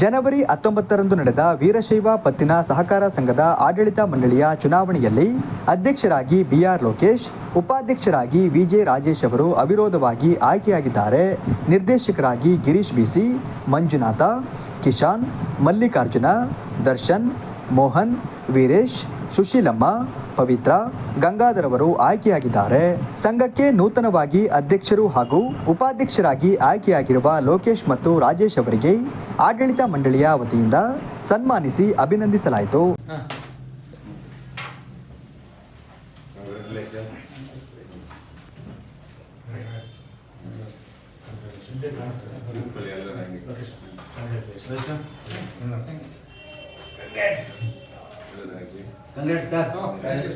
ಜನವರಿ ಹತ್ತೊಂಬತ್ತರಂದು ನಡೆದ ವೀರಶೈವ ಪತ್ತಿನ ಸಹಕಾರ ಸಂಘದ ಆಡಳಿತ ಮಂಡಳಿಯ ಚುನಾವಣೆಯಲ್ಲಿ ಅಧ್ಯಕ್ಷರಾಗಿ ಬಿಆರ್ ಲೋಕೇಶ್, ಉಪಾಧ್ಯಕ್ಷರಾಗಿ ವಿಜೆ ರಾಜೇಶ್ ಅವರು ಅವಿರೋಧವಾಗಿ ಆಯ್ಕೆಯಾಗಿದ್ದಾರೆ. ನಿರ್ದೇಶಕರಾಗಿ ಗಿರೀಶ್ ಬಿಸಿ, ಮಂಜುನಾಥ, ಕಿಶಾನ್, ಮಲ್ಲಿಕಾರ್ಜುನ, ದರ್ಶನ್, ಮೋಹನ್, ವೀರೇಶ್, ಸುಶೀಲಮ್ಮ, ಪವಿತ್ರ, ಗಂಗಾಧರ್ ಅವರು ಆಯ್ಕೆಯಾಗಿದ್ದಾರೆ. ಸಂಘಕ್ಕೆ ನೂತನವಾಗಿ ಅಧ್ಯಕ್ಷರು ಹಾಗೂ ಉಪಾಧ್ಯಕ್ಷರಾಗಿ ಆಯ್ಕೆಯಾಗಿರುವ ಲೋಕೇಶ್ ಮತ್ತು ರಾಜೇಶ್ ಅವರಿಗೆ ಆಡಳಿತ ಮಂಡಳಿಯ ವತಿಯಿಂದ ಸನ್ಮಾನಿಸಿ ಅಭಿನಂದಿಸಲಾಯಿತು.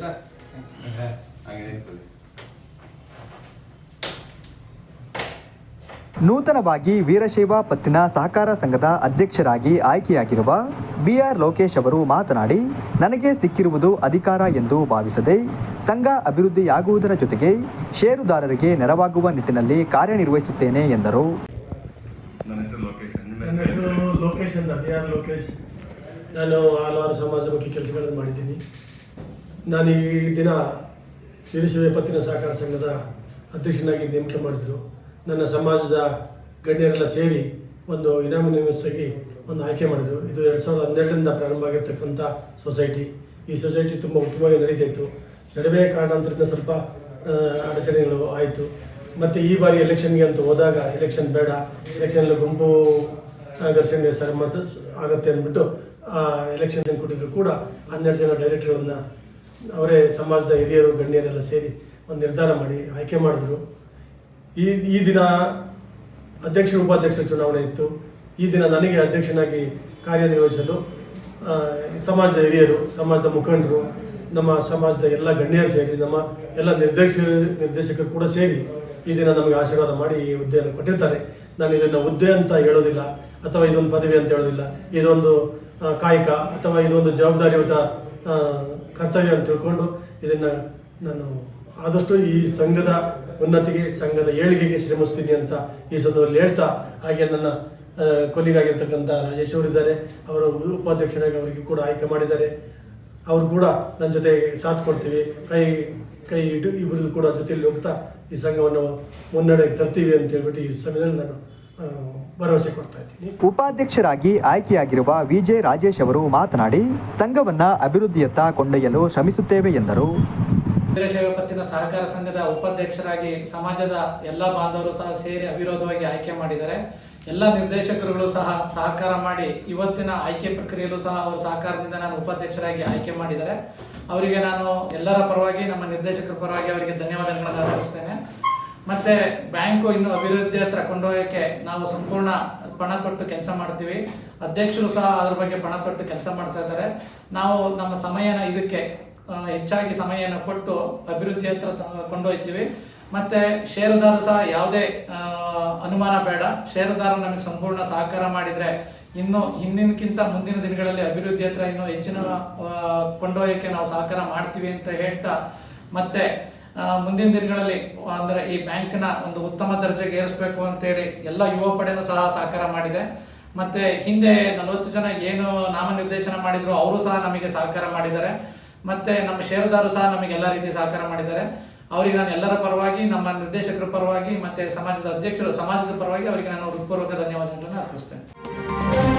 ಸರ್. ನೂತನವಾಗಿ ವೀರಶೈವ ಪತ್ತಿನ ಸಹಕಾರ ಸಂಘದ ಅಧ್ಯಕ್ಷರಾಗಿ ಆಯ್ಕೆಯಾಗಿರುವ ಬಿಆರ್ ಲೋಕೇಶ್ ಅವರು ಮಾತನಾಡಿ ನನಗೆ ಸಿಕ್ಕಿರುವುದು ಅಧಿಕಾರ ಎಂದು ಭಾವಿಸದೆ ಸಂಘ ಅಭಿವೃದ್ಧಿಯಾಗುವುದರ ಜೊತೆಗೆ ಷೇರುದಾರರಿಗೆ ನೆರವಾಗುವ ನಿಟ್ಟಿನಲ್ಲಿ ಕಾರ್ಯನಿರ್ವಹಿಸುತ್ತೇನೆ ಎಂದರು. ನಾನು ಹಲವಾರು ಕೆಲಸಗಳನ್ನು ಮಾಡಿದ್ದೀನಿ. ನಾನು ಈ ದಿನ ವೀರಶೈವ ಪತ್ತಿನ ಸಹಕಾರ ಸಂಘದ ಅಧ್ಯಕ್ಷನಾಗಿ ನೇಮಕ ಮಾಡಿದರು. ನನ್ನ ಸಮಾಜದ ಗಣ್ಯರೆಲ್ಲ ಸೇರಿ ಒಂದು ಇನಾಮಿನಿಮಸ್ ಆಗಿ ಒಂದು ಆಯ್ಕೆ ಮಾಡಿದರು. ಇದು ಎರಡು ಸಾವಿರದ ಹನ್ನೆರಡರಿಂದ ಪ್ರಾರಂಭ ಆಗಿರ್ತಕ್ಕಂಥ ಸೊಸೈಟಿ. ಈ ಸೊಸೈಟಿ ತುಂಬ ಉತ್ತಮವಾಗಿ ನಡೀತಾ ಇತ್ತು ನಡುವೆ ಕಾರಣಾಂತರದಿಂದ ಸ್ವಲ್ಪ ಅಡಚಣೆಗಳು ಆಯಿತು. ಮತ್ತು ಈ ಬಾರಿ ಎಲೆಕ್ಷನ್ಗೆ ಅಂತ ಹೋದಾಗ ಎಲೆಕ್ಷನ್ ಬೇಡ ಎಲೆಕ್ಷನ್ ಗುಂಪು ಘರ್ಷಣೆ ಸರ್ ಆಗುತ್ತೆ ಅಂದ್ಬಿಟ್ಟು, ಆ ಎಲೆಕ್ಷನ್ ಕೊಟ್ಟಿದ್ರು ಕೂಡ ಹನ್ನೆರಡು ಜನ ಡೈರೆಕ್ಟರ್ಗಳನ್ನ ಅವರೇ ಸಮಾಜದ ಹಿರಿಯರು, ಗಣ್ಯರೆಲ್ಲ ಸೇರಿ ಒಂದು ನಿರ್ಧಾರ ಮಾಡಿ ಆಯ್ಕೆ ಮಾಡಿದ್ರು. ಈ ಈ ದಿನ ಅಧ್ಯಕ್ಷ, ಉಪಾಧ್ಯಕ್ಷ ಚುನಾವಣೆ ಇತ್ತು. ಈ ದಿನ ನನಗೆ ಅಧ್ಯಕ್ಷನಾಗಿ ಕಾರ್ಯನಿರ್ವಹಿಸಲು ಸಮಾಜದ ಹಿರಿಯರು, ಸಮಾಜದ ಮುಖಂಡರು, ನಮ್ಮ ಸಮಾಜದ ಎಲ್ಲ ಗಣ್ಯರು ಸೇರಿ, ನಮ್ಮ ಎಲ್ಲ ನಿರ್ದೇಶ ನಿರ್ದೇಶಕರು ಕೂಡ ಸೇರಿ ಈ ದಿನ ನಮಗೆ ಆಶೀರ್ವಾದ ಮಾಡಿ ಈ ಹುದ್ದೆಯನ್ನು ಕೊಟ್ಟಿರ್ತಾರೆ. ನಾನು ಇದನ್ನು ಹುದ್ದೆ ಅಂತ ಹೇಳೋದಿಲ್ಲ, ಅಥವಾ ಇದೊಂದು ಪದವಿ ಅಂತ ಹೇಳೋದಿಲ್ಲ. ಇದೊಂದು ಕಾಯಕ, ಅಥವಾ ಇದೊಂದು ಜವಾಬ್ದಾರಿಯುತ ಕರ್ತವ್ಯ ಅಂತ ತಿಳ್ಕೊಂಡು ಇದನ್ನು ನಾನು ಆದಷ್ಟು ಈ ಸಂಘದ ಉನ್ನತಿಗೆ, ಸಂಘದ ಏಳಿಗೆಗೆ ಶ್ರಮಿಸ್ತೀನಿ ಅಂತ ಈ ಸಂದರ್ಭದಲ್ಲಿ ಹೇಳ್ತಾ, ಹಾಗೆ ನನ್ನ ಕೊಲ್ಲಿಗಾಗಿರ್ತಕ್ಕಂಥ ರಾಜೇಶ್ ಅವರಿದ್ದಾರೆ ಅವರು ಉಪಾಧ್ಯಕ್ಷರಾಗಿ ಅವರಿಗೆ ಕೂಡ ಆಯ್ಕೆ ಮಾಡಿದ್ದಾರೆ. ಅವರು ಕೂಡ ನನ್ನ ಜೊತೆ ಸಾಥ್ ಕೊಡ್ತೀವಿ. ಕೈ ಕೈ ಇಟ್ಟು ಇಬ್ಬರದು ಕೂಡ ಜೊತೆಯಲ್ಲಿ ಹೋಗ್ತಾ ಈ ಸಂಘವನ್ನು ಮುನ್ನಡೆಗೆ ತರ್ತೀವಿ ಅಂತ ಹೇಳ್ಬಿಟ್ಟು ಈ ಸಮಯದಲ್ಲಿ ನಾನು ಭರವಸೆ ಕೊಡ್ತಾ ಇದ್ದೀನಿ. ಉಪಾಧ್ಯಕ್ಷರಾಗಿ ಆಯ್ಕೆಯಾಗಿರುವ ವಿಜೆ ರಾಜೇಶ್ ಅವರು ಮಾತನಾಡಿ, ಸಂಘವನ್ನ ಅಭಿವೃದ್ಧಿಯತ್ತ ಕೊಂಡೊಯ್ಯಲು ಶ್ರಮಿಸುತ್ತೇವೆ ಎಂದರು. ವೀರಶೈವ ಪತ್ತಿನ ಸಹಕಾರ ಸಂಘದ ಉಪಾಧ್ಯಕ್ಷರಾಗಿ ಸಮಾಜದ ಎಲ್ಲ ಬಾಂಧವರು ಸಹ ಸೇರಿ ಅವಿರೋಧವಾಗಿ ಆಯ್ಕೆ ಮಾಡಿದ್ದಾರೆ. ಎಲ್ಲ ನಿರ್ದೇಶಕರುಗಳು ಸಹ ಸಹಕಾರ ಮಾಡಿ ಇವತ್ತಿನ ಆಯ್ಕೆ ಪ್ರಕ್ರಿಯೆಯಲ್ಲೂ ಸಹ ಅವರು ಸಹಕಾರದಿಂದ ನಾನು ಉಪಾಧ್ಯಕ್ಷರಾಗಿ ಆಯ್ಕೆ ಮಾಡಿದ್ದಾರೆ. ಅವರಿಗೆ ನಾನು ಎಲ್ಲರ ಪರವಾಗಿ, ನಮ್ಮ ನಿರ್ದೇಶಕರ ಪರವಾಗಿ ಅವರಿಗೆ ಧನ್ಯವಾದಗಳನ್ನು ಅರ್ಪಿಸ್ತೇನೆ. ಮತ್ತೆ ಬ್ಯಾಂಕು ಇನ್ನು ಅಭಿವೃದ್ಧಿ ಹತ್ರ ಕೊಂಡೊಯ್ಯಕ್ಕೆ ನಾವು ಸಂಪೂರ್ಣ ಪಣ ತೊಟ್ಟು ಕೆಲಸ ಮಾಡ್ತೀವಿ. ಅಧ್ಯಕ್ಷರು ಸಹ ಅದ್ರ ಬಗ್ಗೆ ಪಣ ತೊಟ್ಟು ಕೆಲಸ ಮಾಡ್ತಾ ಇದ್ದಾರೆ. ನಾವು ನಮ್ಮ ಸಮಯನ ಇದಕ್ಕೆ ಹೆಚ್ಚಾಗಿ ಸಮಯವನ್ನು ಕೊಟ್ಟು ಅಭಿವೃದ್ಧಿ ಹತ್ರ ಕೊಂಡೊಯ್ತೀವಿ. ಮತ್ತೆ ಷೇರುದಾರರು ಸಹ ಯಾವುದೇ ಅನುಮಾನ ಬೇಡ. ಷೇರುದಾರರು ನಮಗೆ ಸಂಪೂರ್ಣ ಸಹಕಾರ ಮಾಡಿದರೆ ಇನ್ನು ಹಿಂದಿನಕ್ಕಿಂತ ಮುಂದಿನ ದಿನಗಳಲ್ಲಿ ಅಭಿವೃದ್ಧಿ ಹತ್ರ ಇನ್ನೂ ಹೆಚ್ಚಿನ ಕೊಂಡೊಯ್ಯಕ್ಕೆ ನಾವು ಸಹಕಾರ ಮಾಡ್ತೀವಿ ಅಂತ ಹೇಳ್ತಾ, ಮತ್ತೆ ಮುಂದಿನ ದಿನಗಳಲ್ಲಿ ಅಂದ್ರೆ ಈ ಬ್ಯಾಂಕ್ನ ಒಂದು ಉತ್ತಮ ದರ್ಜೆಗೆ ಏರಿಸಬೇಕು ಅಂತೇಳಿ ಎಲ್ಲ ಯುವ ಪಡೆನೂ ಸಹ ಸಹಕಾರ ಮಾಡಿದೆ. ಮತ್ತೆ ಹಿಂದೆ ನಲವತ್ತು ಜನ ಏನು ನಾಮನಿರ್ದೇಶನ ಮಾಡಿದ್ರು, ಅವರು ಸಹ ನಮಗೆ ಸಹಕಾರ ಮಾಡಿದ್ದಾರೆ. ಮತ್ತೆ ನಮ್ಮ ಷೇರುದಾರರು ಸಹ ನಮಗೆ ಎಲ್ಲ ರೀತಿ ಸಹಕಾರ ಮಾಡಿದ್ದಾರೆ. ಅವರಿಗೆ ನಾನು ಎಲ್ಲರ ಪರವಾಗಿ, ನಮ್ಮ ನಿರ್ದೇಶಕರ ಪರವಾಗಿ, ಮತ್ತೆ ಸಮಾಜದ ಅಧ್ಯಕ್ಷರು, ಸಮಾಜದ ಪರವಾಗಿ ಅವರಿಗೆ ನಾನು ಹೃತ್ಪೂರ್ವಕ ಧನ್ಯವಾದಗಳನ್ನು ಅರ್ಪಿಸ್ತೇನೆ.